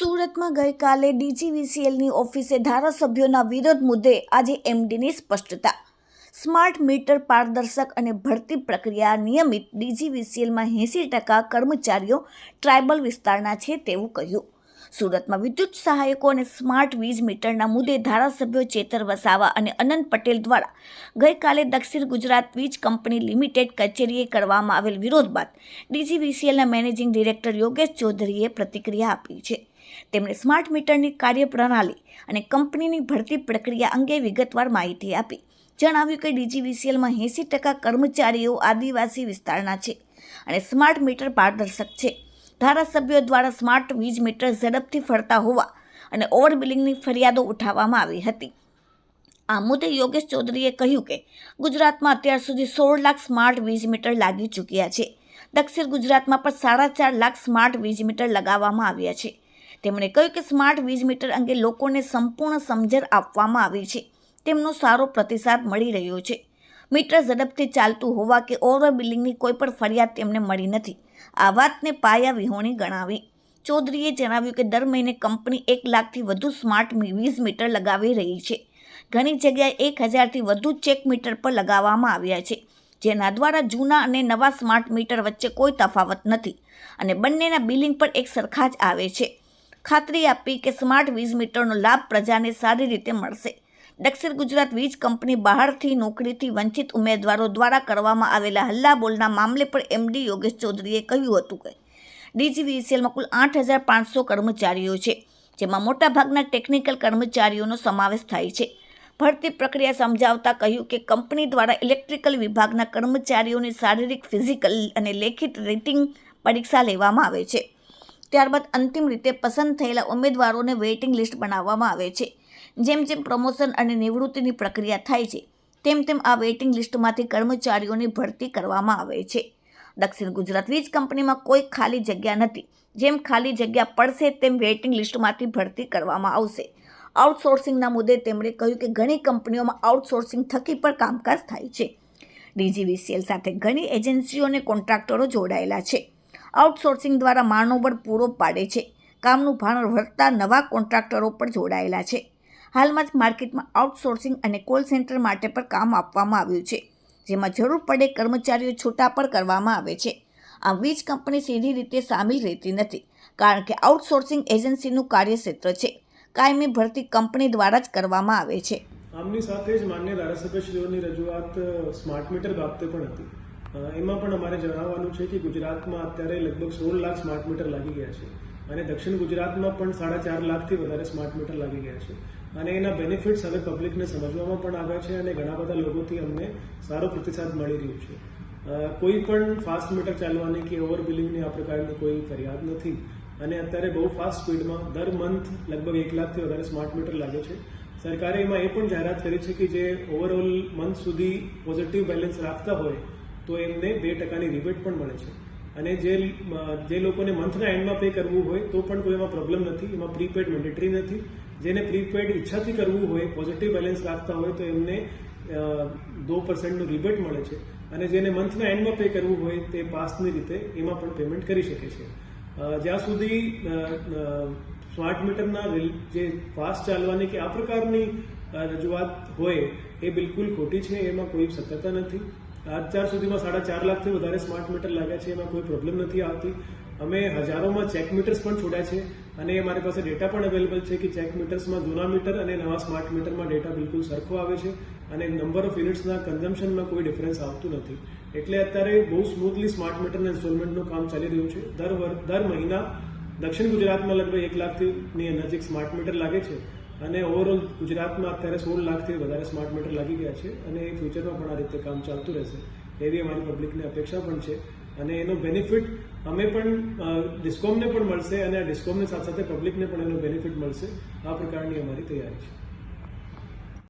સુરતમાં ગઈકાલે ડીજીવીસીએલની ઓફિસે ધારાસભ્યોના વિરોધ મુદ્દે આજે એમડીની સ્પષ્ટતા. સ્માર્ટ મીટર પારદર્શક અને ભરતી પ્રક્રિયા નિયમિત ડીજીવીસીએલમાં એંસી ટકા કર્મચારીઓ ટ્રાઇબલ વિસ્તારના છે તેવું કહ્યું. સુરતમાં વિદ્યુત સહાયકો અને સ્માર્ટ વીજ મીટરના મુદ્દે ધારાસભ્યો ચેતર વસાવા અને અનંત પટેલ દ્વારા ગઈકાલે દક્ષિણ ગુજરાત વીજ કંપની લિમિટેડ કચેરીએ કરવામાં આવેલ વિરોધ બાદ ડીજીવીસીએલના મેનેજિંગ ડિરેક્ટર યોગેશ ચૌધરીએ પ્રતિક્રિયા આપી છે. તેમણે સ્માર્ટ મીટરની કાર્યપ્રણાલી અને કંપનીની ભરતી પ્રક્રિયા અંગે વિગતવાર માહિતી આપી. જણાવ્યું કે ડીજીવીસીએલમાં એંસી ટકા કર્મચારીઓ આદિવાસી વિસ્તારના છે અને સ્માર્ટ મીટર પારદર્શક છે. ધારાસભ્યો દ્વારા સ્માર્ટ વીજ મીટર ઝડપથી ફરતા હોવા અને ઓવરબિલિંગની ફરિયાદો ઉઠાવવામાં આવી હતી. આ મુદ્દે યોગેશ ચૌધરીએ કહ્યું કે, ગુજરાતમાં અત્યાર સુધી સોળ લાખ સ્માર્ટ વીજ મીટર લાગી ચૂક્યા છે. દક્ષિણ ગુજરાતમાં પણ સાડા ચાર લાખ સ્માર્ટ વીજ મીટર લગાવવામાં આવ્યા છે. તેમણે કહ્યું કે, સ્માર્ટ વીજ મીટર અંગે લોકોને સંપૂર્ણ સમજણ આપવામાં આવી છે. તેમનો સારો પ્રતિસાદ મળી રહ્યો છે. મીટર ઝડપથી ચાલતું હોવા કે ઓવર બિલિંગની કોઈ પણ ફરિયાદ તેમને મળી નથી. આ વાતને પાયા વિહોણી ગણાવી. ચૌધરીએ જણાવ્યું કે દર મહિને કંપની એક લાખથી વધુ સ્માર્ટ વીજ મીટર લગાવી રહી છે. ઘણી જગ્યાએ એક હજારથી વધુ ચેક મીટર પર લગાવવામાં આવ્યા છે, જેના દ્વારા જૂના અને નવા સ્માર્ટ મીટર વચ્ચે કોઈ તફાવત નથી અને બંનેના બિલિંગ પણ એક સરખા જ આવે છે. ખાતરી આપી કે સ્માર્ટ વીજ મીટરનો લાભ પ્રજાને સારી રીતે મળશે. દક્ષિણ ગુજરાત વીજ કંપની બહારથી નોકરીથી વંચિત ઉમેદવારો દ્વારા કરવામાં આવેલા હલ્લાબોલના મામલે પણ એમડી યોગેશ ચૌધરીએ કહ્યું હતું કે ડીજીવીસીએલમાં કુલ આઠ હજાર પાંચસો કર્મચારીઓ છે, જેમાં મોટાભાગના ટેકનિકલ કર્મચારીઓનો સમાવેશ થાય છે. ભરતી પ્રક્રિયા સમજાવતા કહ્યું કે કંપની દ્વારા ઇલેક્ટ્રિકલ વિભાગના કર્મચારીઓની શારીરિક, ફિઝિકલ અને લેખિત રેટિંગ પરીક્ષા લેવામાં આવે છે. ત્યારબાદ અંતિમ રીતે પસંદ થયેલા ઉમેદવારોને વેઇટિંગ લિસ્ટ બનાવવામાં આવે છે. જેમ જેમ પ્રમોશન અને નિવૃત્તિની પ્રક્રિયા થાય છે, તેમ તેમ આ વેઇટિંગ લિસ્ટમાંથી કર્મચારીઓની ભરતી કરવામાં આવે છે. દક્ષિણ ગુજરાત વીજ કંપનીમાં કોઈ ખાલી જગ્યા નથી. જેમ ખાલી જગ્યા પડશે, તેમ વેઇટિંગ લિસ્ટમાંથી ભરતી કરવામાં આવશે. આઉટસોર્સિંગના મુદ્દે તેમણે કહ્યું કે ઘણી કંપનીઓમાં આઉટસોર્સિંગ થકી પણ કામકાજ થાય છે. ડીજીવીસીએલ સાથે ઘણી એજન્સીઓને કોન્ટ્રાક્ટરો જોડાયેલા છે. આઉટસોર્સિંગ દ્વારા માનવબળ પૂરો પાડે છે. કામનું ભાણ વધતા નવા કોન્ટ્રાક્ટરો પણ જોડાયેલા છે. હાલમાં જ માર્કેટમાં આઉટસોર્સિંગ અને કોલ સેન્ટર માટે પણ કામ આપવામાં આવ્યું છે, જેમાં જરૂર પડે કર્મચારીઓ છૂટા પણ કરવામાં આવે છે. આ વીજ કંપની સીધી રીતે સામેલ રહેતી નથી, કારણ કે આઉટસોર્સિંગ એજન્સીનું કાર્યક્ષેત્ર છે. કાયમી ભરતી કંપની દ્વારા જ કરવામાં આવે છે. આમની સાથે જ માન્ય ધારાસભ્યશ્રીઓની રજૂઆત સ્માર્ટ મીટર બાબતે પણ હતી. એમાં પણ અમારે જણાવવાનું છે કે ગુજરાતમાં અત્યારે લગભગ સોળ લાખ સ્માર્ટ મીટર લાગી ગયા છે અને દક્ષિણ ગુજરાતમાં પણ સાડા ચાર લાખથી વધારે સ્માર્ટ મીટર લાગી ગયા છે. અને એના બેનિફિટ્સ હવે પબ્લિકને સમજવામાં પણ આવ્યા છે અને ઘણા બધા લોકોથી અમને સારો પ્રતિસાદ મળી રહ્યો છે. કોઈ પણ ફાસ્ટ મીટર ચાલવાની કે ઓવર બિલિંગની આ પ્રકારની કોઈ ફરિયાદ નથી. અને અત્યારે બહુ ફાસ્ટ સ્પીડમાં દર મંથ લગભગ એક લાખથી વધારે સ્માર્ટ મીટર લાગે છે. સરકારે એમાં એ પણ જાહેરાત કરી છે કે જે ઓવરઓલ મંથ સુધી પોઝિટિવ બેલેન્સ રાખતા હોય તો એમને બે ટકાની રિબેટ પણ મળે છે. અને જે જે લોકોને મંથના એન્ડમાં પે કરવું હોય તો પણ કોઈ એમાં પ્રોબ્લેમ નથી, એમાં પ્રીપેડ મેન્ડેટરી નથી. જેને પ્રીપેડ ઈચ્છાથી કરવું હોય પોઝિટિવ બેલેન્સ રાખતા હોય તો એમને દો પર્સન્ટનું રિબેટ મળે છે. અને જેને મંથના એન્ડમાં પે કરવું હોય તે પાસની રીતે એમાં પણ પેમેન્ટ કરી શકે છે. જ્યાં સુધી સ્માર્ટ મીટરના જે ફાસ્ટ ચાલવાની કે આ પ્રકારની રજૂઆત હોય એ બિલકુલ ખોટી છે, એમાં કોઈ સત્યતા નથી. અત્યાર સુધીમાં સાડા ચાર લાખથી વધારે સ્માર્ટ મીટર લાગ્યા છે, એમાં કોઈ પ્રોબ્લેમ નથી આવતી. અમે હજારોમાં ચેક મીટર્સ પણ છોડ્યા છે અને મારી પાસે ડેટા પણ અવેલેબલ છે કે ચેક મીટર્સમાં જૂના મીટર અને નવા સ્માર્ટ મીટરમાં ડેટા બિલકુલ સરખો આવે છે અને નંબર ઓફ યુનિટ્સના કન્ઝમ્પશનમાં કોઈ ડિફરન્સ આવતું નથી. એટલે અત્યારે બહુ સ્મૂથલી સ્માર્ટ મીટરના ઇન્સ્ટોલમેન્ટનું કામ ચાલી રહ્યું છે. દર દર મહિના દક્ષિણ ગુજરાતમાં લગભગ એક લાખની નજીક સ્માર્ટ મીટર લાગે છે. અને ઓવરઓલ ગુજરાતમાં અત્યારે સોળ લાખથી વધારે સ્માર્ટ મીટર લાગી ગયા છે અને એ ફ્યુચરમાં પણ આ રીતે કામ ચાલતું રહેશે. એવી અમારી પબ્લિકની અપેક્ષા પણ છે. અને એનો બેનિફિટ અમે પણ ડિસ્કોમને પણ મળશે અને આ ડિસ્કોમની સાથે સાથે પબ્લિકને પણ એનો બેનિફિટ મળશે. આ પ્રકારની અમારી તૈયારી છે.